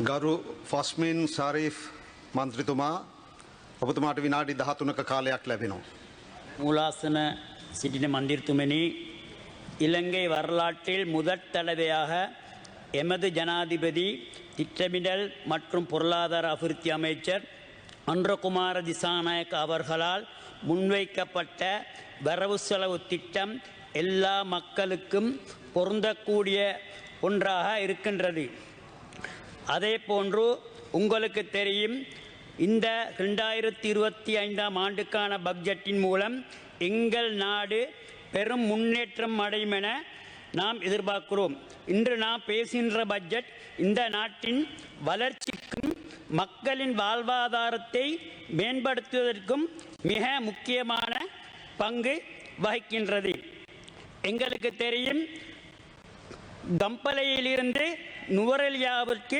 ගරු ෆස්මින් සරීෆ් මන්ත්‍රතුමා ඔබතුමාට විනාඩි දහතුනක කාලයක් ලැබෙනවා. மூலாசன சிட்டின மந்திர்த்துமணி இலங்கை வரலாற்றில் முதற் தடவையாக எமது ஜனாதிபதி திட்டமிடல் மற்றும் பொருளாதார அபிவிருத்தி அமைச்சர் அன்றகுமார திசாநாயக் அவர்களால் முன்வைக்கப்பட்ட வரவு செலவு திட்டம் எல்லா மக்களுக்கும் பொருந்தக்கூடிய ஒன்றாக இருக்கின்றது அதே போன்று உங்களுக்கு தெரியும் இந்த ரெண்டாயிரத்தி இருபத்தி ஐந்தாம் ஆண்டுக்கான பட்ஜெட்டின் மூலம் எங்கள் நாடு பெரும் முன்னேற்றம் அடையும் என நாம் எதிர்பார்க்கிறோம். இன்று நாம் பேசுகின்ற பட்ஜெட் இந்த நாட்டின் வளர்ச்சிக்கும் மக்களின் வாழ்வாதாரத்தை மேம்படுத்துவதற்கும் மிக முக்கியமான பங்கு வகிக்கின்றது. எங்களுக்கு தெரியும் கம்பலையிலிருந்து நுவரெலியாவிற்கு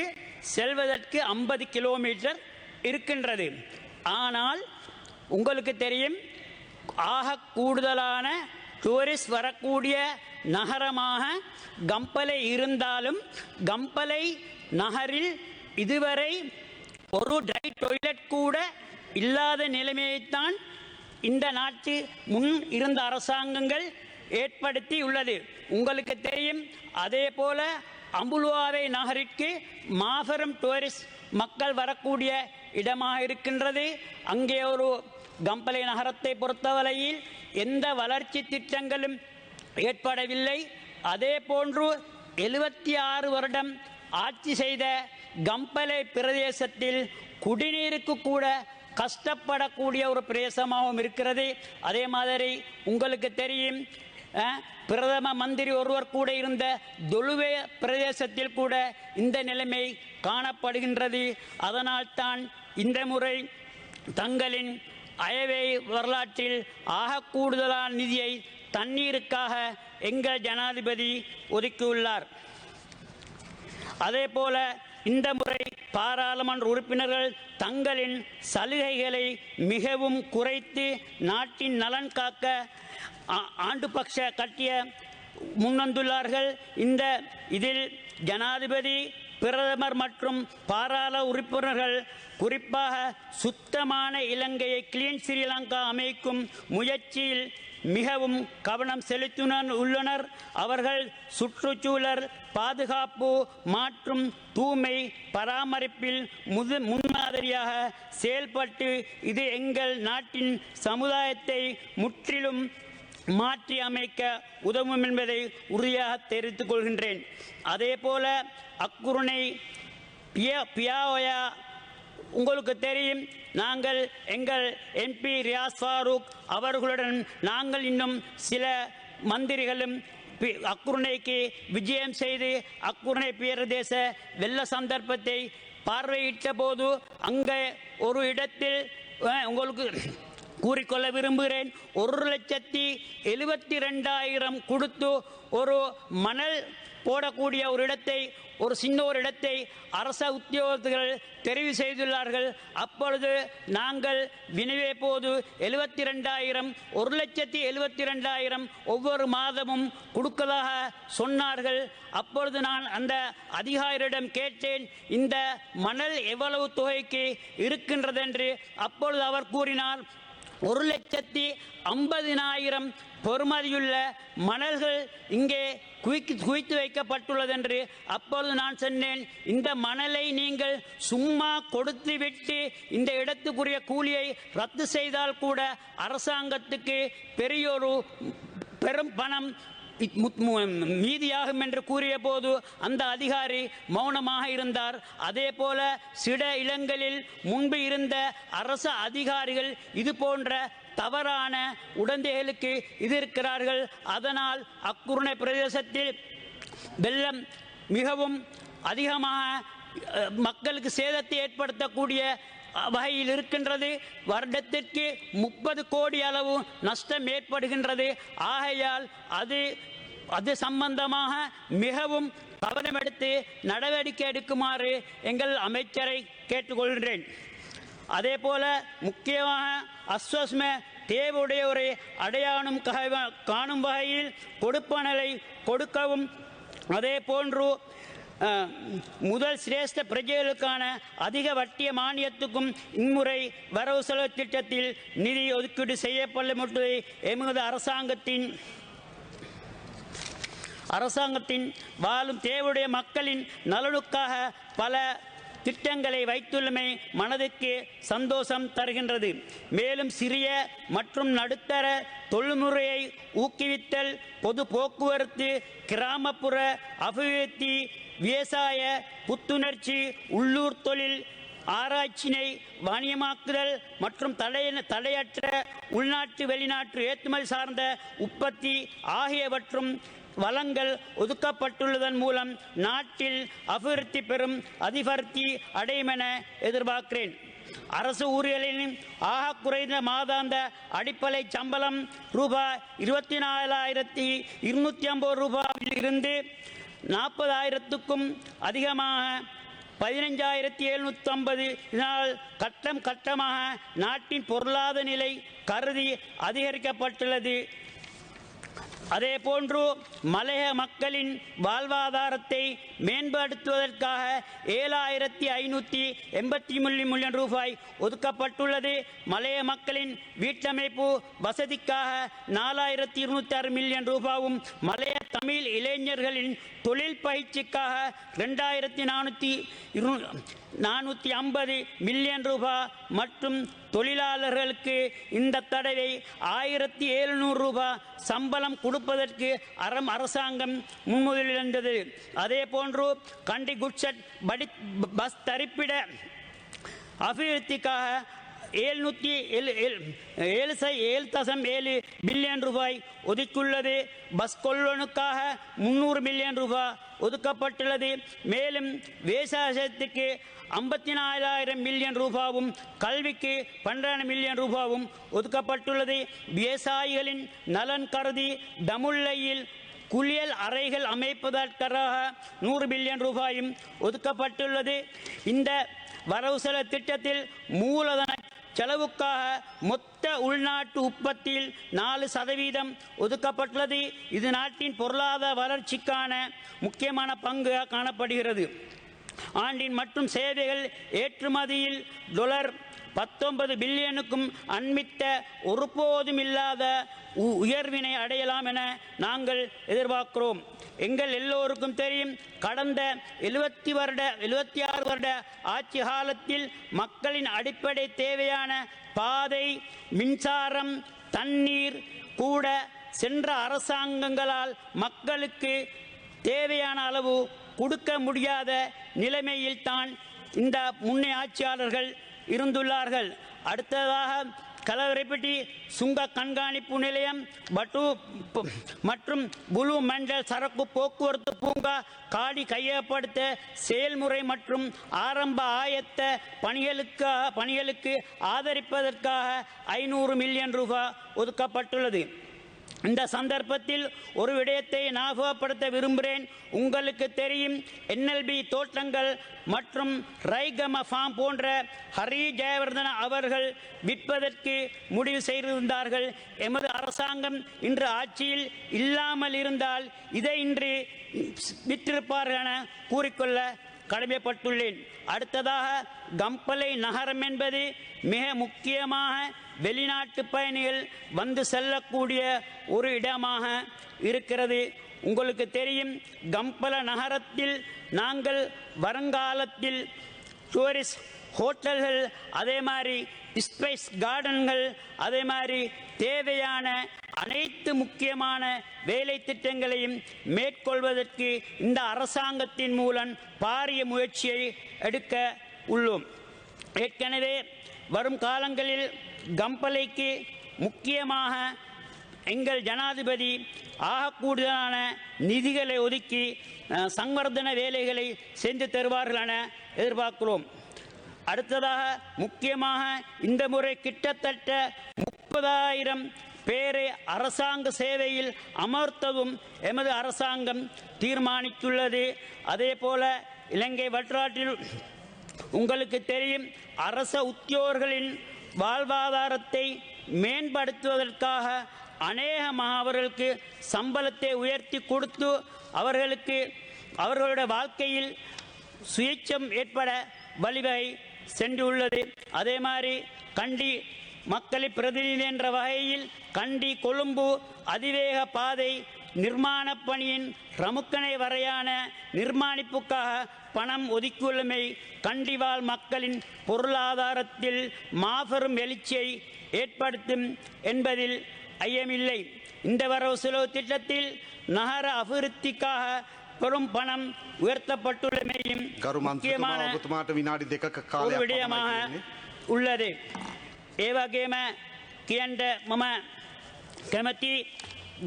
செல்வதற்கு ஐம்பது கிலோமீட்டர் இருக்கின்றது. ஆனால் உங்களுக்கு தெரியும் ஆக கூடுதலான டூரிஸ்ட் வரக்கூடிய நகரமாக கம்பலை இருந்தாலும் கம்பலை நகரில் இதுவரை ஒரு ட்ரை டொய்லெட் கூட இல்லாத நிலைமையைத்தான் இந்த நாட்டு முன் இருந்த அரசாங்கங்கள் ஏற்படுத்தி உள்ளது உங்களுக்கு தெரியும் அதே போல அம்புலுவாவை நகரிற்கு மாபெரும் டூரிஸ்ட் மக்கள் வரக்கூடிய இடமாக இருக்கின்றது அங்கே ஒரு கம்பளை நகரத்தை பொறுத்தவரையில் எந்த வளர்ச்சி திட்டங்களும் ஏற்படவில்லை. அதே போன்று எழுபத்தி ஆறு வருடம் ஆட்சி செய்த கம்பளை பிரதேசத்தில் குடிநீருக்கு கூட கஷ்டப்படக்கூடிய ஒரு பிரதேசமாகவும் இருக்கிறது. அதே மாதிரி உங்களுக்கு தெரியும் பிரதம மந்திரி ஒருவர் கூட இருந்த தொழுவே பிரதேசத்தில் கூட இந்த நிலைமை காணப்படுகின்றது. அதனால்தான் இந்த முறை தங்களின் அயவை வரலாற்றில் ஆக கூடுதலான நிதியை தண்ணீருக்காக எங்கள் ஜனாதிபதி ஒதுக்கியுள்ளார். அதே போல இந்த முறை பாராளுமன்ற உறுப்பினர்கள் தங்களின் சலுகைகளை மிகவும் குறைத்து நாட்டின் நலன் காக்க ஆ- ஆண்டுபக்ஷ கட்டிய முன்வந்துள்ளார்கள் இந்த இதில் ஜனாதிபதி பிரதமர் மற்றும் பாராள உறுப்பினர்கள் குறிப்பாக சுத்தமான இலங்கையை கிளீன் ஸ்ரீலங்கா அமைக்கும் முயற்சியில் மிகவும் கவனம் செலுத்தினர் உள்ளனர். அவர்கள் சுற்றுச்சூழல் பாதுகாப்பு மற்றும் தூய்மை பராமரிப்பில் முது முன்மாதிரியாக செயல்பட்டு இது எங்கள் நாட்டின் சமுதாயத்தை முற்றிலும் மாற்றி அமைக்க உதவும் என்பதை உறுதியாக தெரிவித்துக் கொள்கின்றேன். அதே போல அக்குருணை பியா பியாவயா உங்களுக்கு தெரியும் நாங்கள் எங்கள் எம்பி ரியாஸ் ஃபாரூக் அவர்களுடன் நாங்கள் இன்னும் சில மந்திரிகளும் பி- அக்குருணைக்கு விஜயம் செய்து அக்குருணை பிரதேச வெள்ள சந்தர்ப்பத்தை பார்வையிட்ட போது அங்கே ஒரு இடத்தில் உங்களுக்கு கூறிக்கொள்ள விரும்புகிறேன். ஒரு லட்சத்தி எழுபத்தி ரெண்டாயிரம் கொடுத்து ஒரு மணல் போடக்கூடிய ஒரு இடத்தை ஒரு சின்ன ஒரு இடத்தை அரச உத்தியோகத்தர்கள் தெரிவு செய்துள்ளார்கள். அப்பொழுது நாங்கள் வினவே போது எழுபத்தி ரெண்டாயிரம் ஒரு லட்சத்தி எழுபத்தி ரெண்டாயிரம் ஒவ்வொரு மாதமும் கொடுக்கதாக சொன்னார்கள். அப்பொழுது நான் அந்த அதிகாரியிடம் கேட்டேன் இந்த மணல் எவ்வளவு தொகைக்கு இருக்கின்றதென்று? அப்பொழுது அவர் கூறினார் ஒரு லட்சத்தி ஐம்பதினாயிரம் பொறுமதியுள்ள மணல்கள் இங்கே குவிக்கு குவித்து வைக்கப்பட்டுள்ளது என்று அப்போது நான் சொன்னேன். இந்த மணலை நீங்கள் சும்மா கொடுத்து விட்டு இந்த இடத்துக்குரிய கூலியை ரத்து செய்தால் கூட அரசாங்கத்துக்கு பெரியொரு பெரும் பணம் மீதியாகும் என்று கூறிய போது அந்த அதிகாரி மௌனமாக இருந்தார். அதே போல சில இடங்களில் முன்பு இருந்த அரச அதிகாரிகள் இது போன்ற தவறான உடந்தைகளுக்கு இது இருக்கிறார்கள். அதனால் அக்குருணை பிரதேசத்தில் வெள்ளம் மிகவும் அதிகமாக மக்களுக்கு சேதத்தை ஏற்படுத்தக்கூடிய வகையில் இருக்கின்றது. வருடத்திற்கு முப்பது கோடி அளவு நஷ்டம் ஏற்படுகின்றது. ஆகையால் அது அது சம்பந்தமாக மிகவும் கவனம் எடுத்து நடவடிக்கை எடுக்குமாறு எங்கள் அமைச்சரை கேட்டுக்கொள்கின்றேன். அதே போல முக்கியமாக அஸ்வஸ்ம தேவையுடையோரை அடையாளம் காணும் வகையில் கொடுப்பனலை கொடுக்கவும் அதே போன்று முதல் சிரேஷ்ட பிரஜைகளுக்கான அதிக வட்டிய மானியத்துக்கும் இம்முறை வரவு செலவு திட்டத்தில் நிதி ஒதுக்கீடு செய்யப்பட மட்டும் எமது அரசாங்கத்தின் அரசாங்கத்தின் வாழும் தேவையுடைய மக்களின் நலனுக்காக பல திட்டங்களை வைத்துள்ளமை மனதுக்கு சந்தோஷம் தருகின்றது. மேலும் சிறிய மற்றும் நடுத்தர தொழில்முறையை ஊக்குவித்தல் பொது போக்குவரத்து கிராமப்புற அபிவிருத்தி விவசாய புத்துணர்ச்சி உள்ளூர் தொழில் ஆராய்ச்சினை வாணியமாக்குதல் மற்றும் தடைய தடையற்ற உள்நாட்டு வெளிநாட்டு ஏற்றுமதி சார்ந்த உற்பத்தி ஆகியவற்றும் வளங்கள் ஒதுக்கப்பட்டுள்ளதன் மூலம் நாட்டில் அபிவிருத்தி பெறும் அதிபர்த்தி அடையும் என எதிர்பார்க்கிறேன். அரசு ஊழியர்களின் ஆக குறைந்த மாதாந்த அடிப்படை சம்பளம் ரூபாய் இருபத்தி நாலாயிரத்தி இருநூத்தி ஐம்பது ரூபாயில் இருந்து நாற்பதாயிரத்துக்கும் அதிகமாக பதினஞ்சாயிரத்தி எழுநூற்றி ஐம்பது இதனால் கட்டம் கட்டமாக நாட்டின் பொருளாதார நிலை கருதி அதிகரிக்கப்பட்டுள்ளது. அதே போன்று மலைய மக்களின் வாழ்வாதாரத்தை மேம்படுத்துவதற்காக ஏழாயிரத்தி ஐநூற்றி எண்பத்தி மூணு மில்லியன் ரூபாய் ஒதுக்கப்பட்டுள்ளது. மலைய மக்களின் வீட்டமைப்பு வசதிக்காக நாலாயிரத்தி இருநூத்தி ஆறு மில்லியன் ரூபாவும் மலைய தமிழ் இளைஞர்களின் தொழில் பயிற்சிக்காக ரெண்டாயிரத்தி நானூற்றி இரு நானூற்றி ஐம்பது மில்லியன் ரூபாய் மற்றும் தொழிலாளர்களுக்கு இந்த தடவை ஆயிரத்தி எழுநூறு ரூபாய் சம்பளம் கொடுப்பதற்கு அறம் அரசாங்கம் முன்முதலிருந்தது அதே போன்று கண்டி குட்சட் படி பஸ் தரிப்பிட அபிவிருத்திக்காக ஏழ்நூற்றி ஏழு ஏழு- ஏழு சை ஏழு தசம் ஏழு பில்லியன் ரூபாய் ஒதுக்கியுள்ளது. பஸ் கொள்வனுக்காக முந்நூறு மில்லியன் ரூபாய் ஒதுக்கப்பட்டுள்ளது. மேலும் விவசாயத்துக்கு ஐம்பத்தி நாலாயிரம் மில்லியன் ரூபாவும் கல்விக்கு பன்னிரண்டு மில்லியன் ரூபாவும் ஒதுக்கப்பட்டுள்ளது. விவசாயிகளின் நலன் கருதி டமுல்லையில் குளியல் அறைகள் அமைப்பதற்காக நூறு பில்லியன் ரூபாயும் ஒதுக்கப்பட்டுள்ளது. இந்த வரவு செலவு திட்டத்தில் மூலதன செலவுக்காக மொத்த உள்நாட்டு உற்பத்தியில் நாலு சதவீதம் ஒதுக்கப்பட்டுள்ளது. இது நாட்டின் பொருளாதார வளர்ச்சிக்கான முக்கியமான பங்கு காணப்படுகிறது. ஆண்டின் மற்றும் சேவைகள் ஏற்றுமதியில் டொலர் பத்தொன்பது பில்லியனுக்கும் அண்மித்த ஒருபோதும் இல்லாத உ- உயர்வினை அடையலாம் என நாங்கள் எதிர்பார்க்கிறோம். எங்கள் எல்லோருக்கும் தெரியும் கடந்த எழுபத்தி வருட எழுபத்தி ஆறு வருட ஆட்சி காலத்தில் மக்களின் அடிப்படை தேவையான பாதை மின்சாரம் தண்ணீர் கூட சென்ற அரசாங்கங்களால் மக்களுக்கு தேவையான அளவு கொடுக்க முடியாத நிலைமையில் தான் இந்த முன்னே ஆட்சியாளர்கள் இருந்துள்ளார்கள். அடுத்ததாக கலவரைப்பட்டி சுங்க கண்காணிப்பு நிலையம் பட்டு மற்றும் குழு மண்டல் சரக்கு போக்குவரத்து பூங்கா காடி கையகப்படுத்த செயல்முறை மற்றும் ஆரம்ப ஆயத்த பணிகளுக்கு பணிகளுக்கு ஆதரிப்பதற்காக ஐநூறு மில்லியன் ரூபாய் ஒதுக்கப்பட்டுள்ளது. இந்த சந்தர்ப்பத்தில் ஒரு விடயத்தை ஞாபகப்படுத்த விரும்புகிறேன். உங்களுக்கு தெரியும் என்எல்பி தோட்டங்கள் மற்றும் ரைகம ஃபார்ம் போன்ற ஹரி ஜெயவர்தன அவர்கள் விற்பதற்கு முடிவு செய்திருந்தார்கள். எமது அரசாங்கம் இன்று ஆட்சியில் இல்லாமல் இருந்தால் இதை இன்று விற்றிருப்பார்கள் என கூறிக்கொள்ள கடமைப்பட்டுள்ளேன். அடுத்ததாக கம்பலை நகரம் என்பது மிக முக்கியமாக வெளிநாட்டு பயணிகள் வந்து செல்லக்கூடிய ஒரு இடமாக இருக்கிறது. உங்களுக்கு தெரியும் கம்பல நகரத்தில் நாங்கள் வருங்காலத்தில் டூரிஸ்ட் ஹோட்டல்கள் அதே மாதிரி ஸ்பைஸ் கார்டன்கள் அதே மாதிரி தேவையான அனைத்து முக்கியமான வேலை திட்டங்களையும் மேற்கொள்வதற்கு இந்த அரசாங்கத்தின் மூலம் பாரிய முயற்சியை எடுக்க உள்ளோம். ஏற்கனவே வரும் காலங்களில் கம்பளைக்கு முக்கியமாக எங்கள் ஜனாதிபதி ஆகக்கூடுதலான நிதிகளை ஒதுக்கி அஹ், வேலைகளை செஞ்சு தருவார்கள் என எதிர்பார்க்கிறோம். அடுத்ததாக முக்கியமாக இந்த முறை கிட்டத்தட்ட முப்பதாயிரம் பேரை அரசாங்க சேவையில் அமர்த்தவும் எமது அரசாங்கம் தீர்மானித்துள்ளது. அதே போல இலங்கை வட்டாற்றில் உங்களுக்கு தெரியும் அரச உத்தியோகர்களின் வாழ்வாதாரத்தை மேம்படுத்துவதற்காக அநேகமாக அவர்களுக்கு சம்பளத்தை உயர்த்தி கொடுத்து அவர்களுக்கு அவர்களுடைய வாழ்க்கையில் சுயேச்சம் ஏற்பட வழிவகை சென்றுள்ளது. அதே மாதிரி கண்டி மக்களை பிரதிநிதி என்ற வகையில் கண்டி கொழும்பு அதிவேக பாதை நிர்மாணப் பணியின் ரமுக்கனை வரையான நிர்மாணிப்புக்காக பணம் ஒதுக்கியுள்ளமை கண்டிவாழ் மக்களின் பொருளாதாரத்தில் மாபெரும் எழுச்சியை ஏற்படுத்தும் என்பதில் ஐயமில்லை. இந்த வரவு செலவு திட்டத்தில் நகர அபிவிருத்திக்காக பெரும் பணம் உயர்த்தப்பட்டுள்ளமையும் முக்கியமான உள்ளது. ඒ වගේම කියන්ට මම කැමති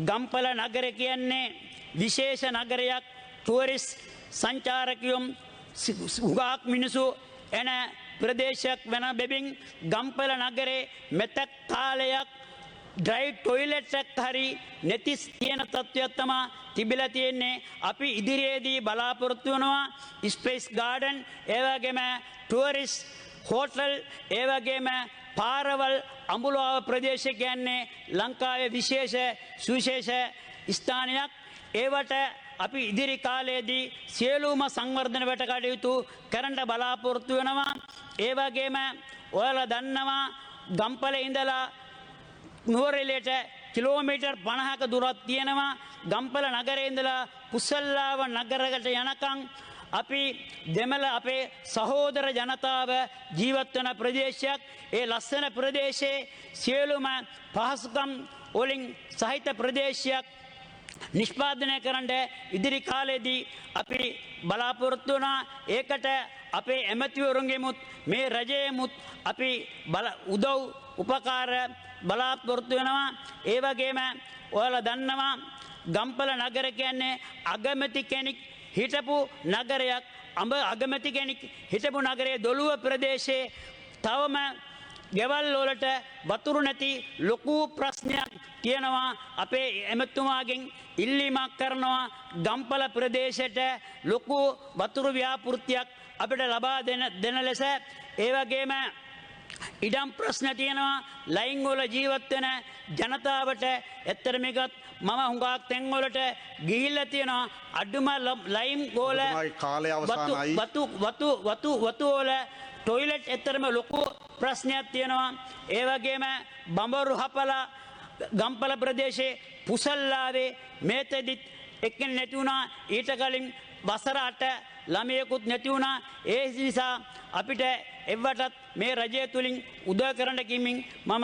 ගම්පල නගර කියන්නේ විශේෂ නගරයක් ටුවරිස් සංචාරකයුම් උගාක් මිනිසු එන ප්‍රදේශයක් වන බෙබින් ගම්පල නගරේ මෙතැක් කාලයක් ඩ්‍රයි ටොයිලට්ක් හරි නැතිස් තියෙන තත්ත්වයක් තමා තිබිල තියෙන්නේ. අපි ඉදිරියේදී බලාපොරොත්තු වනවා ස්පේස් ගාඩන් ඒවගේම ටුවරිස් හෝටල් ඒවගේම පාරවල් අඹුලාව ප්‍රදේශ කියන්නේ ලංකාවේ විශේෂ සුවිශේෂ ස්ථානයක්. ඒවට අපි ඉදිරි කාලයේදී සියලුම සංවර්ධන වැට කටයුතු කරන්න බලාපොරොත්තු වෙනවා. ඒවගේම ඔයාල දන්නවා ගම්පල ඉඳලා නුවරෙලට කිලෝමීටර් පණහක දුරත් තියෙනවා. ගම්පල නගරේන්දලා පුසල්ලාව නගරකට යනකං අපි දෙමළ අපේ සහෝදර ජනතාව ජීවත්වන ප්‍රදේශයක්. ඒ ලස්සන ප්‍රදේශයේ සියලුම පහසුකම් ඔලින් සහිත ප්‍රදේශයක් නිෂ්පාදනය කරන්න ඉදිරි කාලයේදී අපි බලාපොරොත්තු වනා ඒකට අපේ ඇමතිවරුන්ගේමුත් මේ රජයමුත් අපි බල උදව් උපකාර බලාපොරොත්තු වෙනවා. ඒවගේම ඔයාල දන්නවා ගම්පල නගර කියන්නේ අගමැති කෙනෙක් හිටපු නගරයක් අඹ අගමැති කෙනෙක් හිටපු නගරේ දොළුව ප්‍රදේශයේ තවම ගෙවල් වලට වතුරු නැති ලොකු ප්‍රශ්නයක් තියෙනවා අපේ එමතුමාගෙන් ඉල්ලීමක් කරනවා. ගම්පල ප්‍රදේශයට ලොකු වතුරු ව්‍යාපෘතියක් අපිට ලබා දෙන දෙන ලෙස. ඒවගේම ඉඩම් ප්‍රශ්න තියෙනවා. ලයිංගෝල ජීවත්වෙන ජනතාවට එත්තරමිකත් මම හුඟක් තැන්වලට ගිහිල්ල තියෙනවා. අඩුම ලයිම් ගෝල කාලය අවසානයි. වතු වතු වතු වතුෝල ටොයිලට් එතරම ලොකු ප්‍රශ්නයක් තියෙනවා. ඒවගේම බඹරු හපලා ගම්පල ප්‍රදේශයේ පුසල්ලාවේ මේතදිත් එක්කෙන් නැතිවුණා ඊට කලින් වසරට ළමයකුත් නැතිවුණා ඒ නිසා අපිට එව්වටත් මේ රජය තුළින් උදව කරන්න කිමින් මම